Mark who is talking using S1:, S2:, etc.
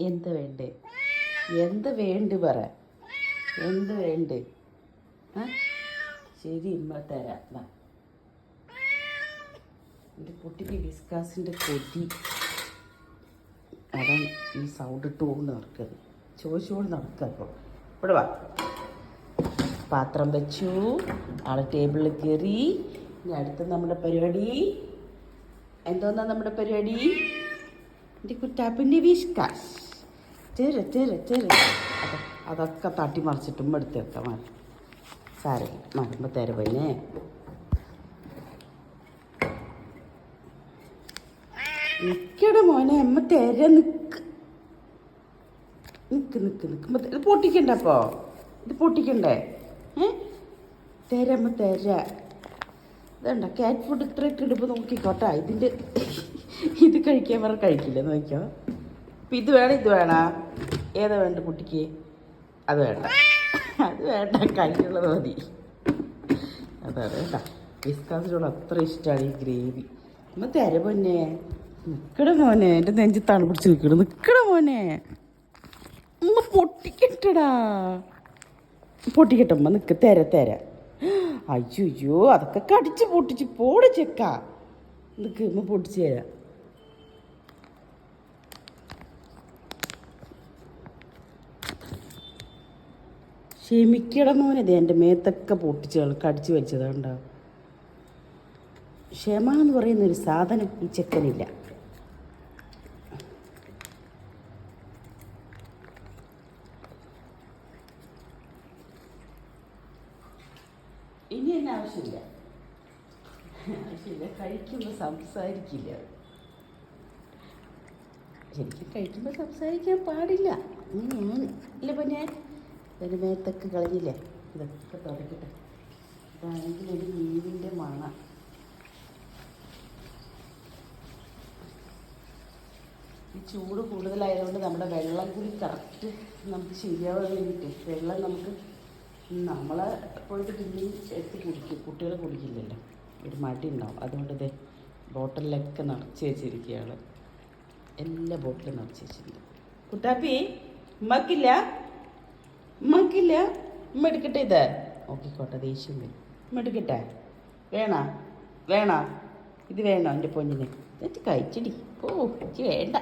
S1: എന്ത് വേണ്ട? എന്ത് വേണ്ടി പറ. എന്ത് വേണ്ട? ശരി ഇമ്മ തരാം. എന്റെ കുട്ടിക്ക് വിസ്കാസിന്റെ കൊതി. അതാണ് ഈ സൗണ്ട് ഇട്ടുകൊണ്ട് നടക്കുന്നത് ചോദിച്ചുകൊണ്ട് നടക്കുക അപ്പോൾ ഇവിടെ വാ. പാത്രം വെച്ചു. ആളെ ടേബിളിൽ കയറി ഇനി അടുത്ത നമ്മുടെ പരിപാടി. എന്തോന്നാ നമ്മുടെ പരിപാടി? എന്റെ കുറ്റാപ്പിന്റെ വിഷ്കാശ് ചെറു ചെറു ചെറു. അതെ അതൊക്കെ തട്ടി മറിച്ചിട്ടും എടുത്ത് വെക്കാം മതി. സാരേ മറമ്പ് തരുവന്നെ നിൽക്കടെ മോനെ അമ്മ തര നിക്ക്. നിക്ക് നിക്ക് നിൽക്കുമ്പോൾ ഇത് പൊട്ടിക്കണ്ട അപ്പോ? ഇത് പൊട്ടിക്കണ്ടേ? ഏ? തരമ്മ തര. ഇതണ്ട കാറ്റ് ഫുഡ് ഇത്രയൊക്കെ ഇടുമ്പോൾ നോക്കിക്കോട്ടാ. ഇതിന്റെ ഇത് കഴിക്കാൻ പറ കഴിക്കില്ല. നോക്കിയോ? അപ്പം ഇത് വേണം? ഇത് വേണ? ഏതാ വേണ്ട കുട്ടിക്ക്? അത് വേണ്ട. അത് വേണ്ട. കയ്യിലുള്ളത് മതി. അതാ വേണ്ട. വിസ്കാസിനോട് അത്ര ഇഷ്ടമാണ് ഈ ഗ്രേവി. അമ്മ തര പൊന്നെ നിക്കട മോനെ. എന്റെ നെഞ്ച് തണുപിടിച്ച് നിൽക്കണം നിക്കട മോനെ. ഉമ്മ പൊട്ടിക്കട്ടടാ. പൊട്ടിക്കട്ടെ ഉമ്മ. നിക്ക്. തര തര. അയ്യോ അതൊക്കെ കടിച്ച് പൊട്ടിച്ച് പോട് ചെക്ക. ഉമ്മ പൊട്ടിച്ച് തരാം. ക്ഷമിക്കട മോനെ. ദേ എന്റെ മേത്തൊക്കെ പൊട്ടിച്ച് കടിച്ചു വെച്ചതാണ്ടാ ക്ഷമ എന്ന് പറയുന്ന ഒരു സാധനം ഈ ചെക്കനില്ല. ഇനി എന്നെ ആവശ്യമില്ല. ആവശ്യമില്ല. കഴിക്കുമ്പോൾ സംസാരിക്കില്ല. ശരിക്കും കഴിക്കുമ്പോൾ സംസാരിക്കാൻ പാടില്ല. ഇല്ല പിന്നെ. എന്റെ മേത്തൊക്കെ കളഞ്ഞില്ലേ? ഇതൊക്കെ തുടക്കട്ടെ. ഇതാണെങ്കിൽ ഒരു മീനിന്റെ മണ. ഈ ചൂട് കൂടുതലായതുകൊണ്ട് നമ്മുടെ വെള്ളം കൂടി കറക്റ്റ് നമുക്ക് വേണ്ടിയിട്ട്. വെള്ളം നമുക്ക് നമ്മളെ പോയിട്ട് പിന്നെയും എടുത്ത് കുടിക്കും. കുട്ടികൾ കുടിക്കില്ലല്ലോ. ഒരു മടി ഉണ്ടാവും. അതുകൊണ്ട് ഇത് ബോട്ടിലൊക്കെ നിറച്ച് വെച്ചിരിക്കുകയാണ്. എല്ലാ ബോട്ടിലും നിറച്ച് വെച്ചിരിക്കുന്നു കുട്ടാപ്പി ഉമ്മക്കില്ല? ഉമ്മക്കില്ല ഉമ്മ ഇത്. നോക്കിക്കോട്ടെ ദേഷ്യം വരും. ഉമ്മ വേണ? വേണ? ഇത് വേണോ? എന്റെ പൊന്നിന്. എന്നിട്ട് കഴിച്ചിടി? ഓ എനിക്ക് വേണ്ട.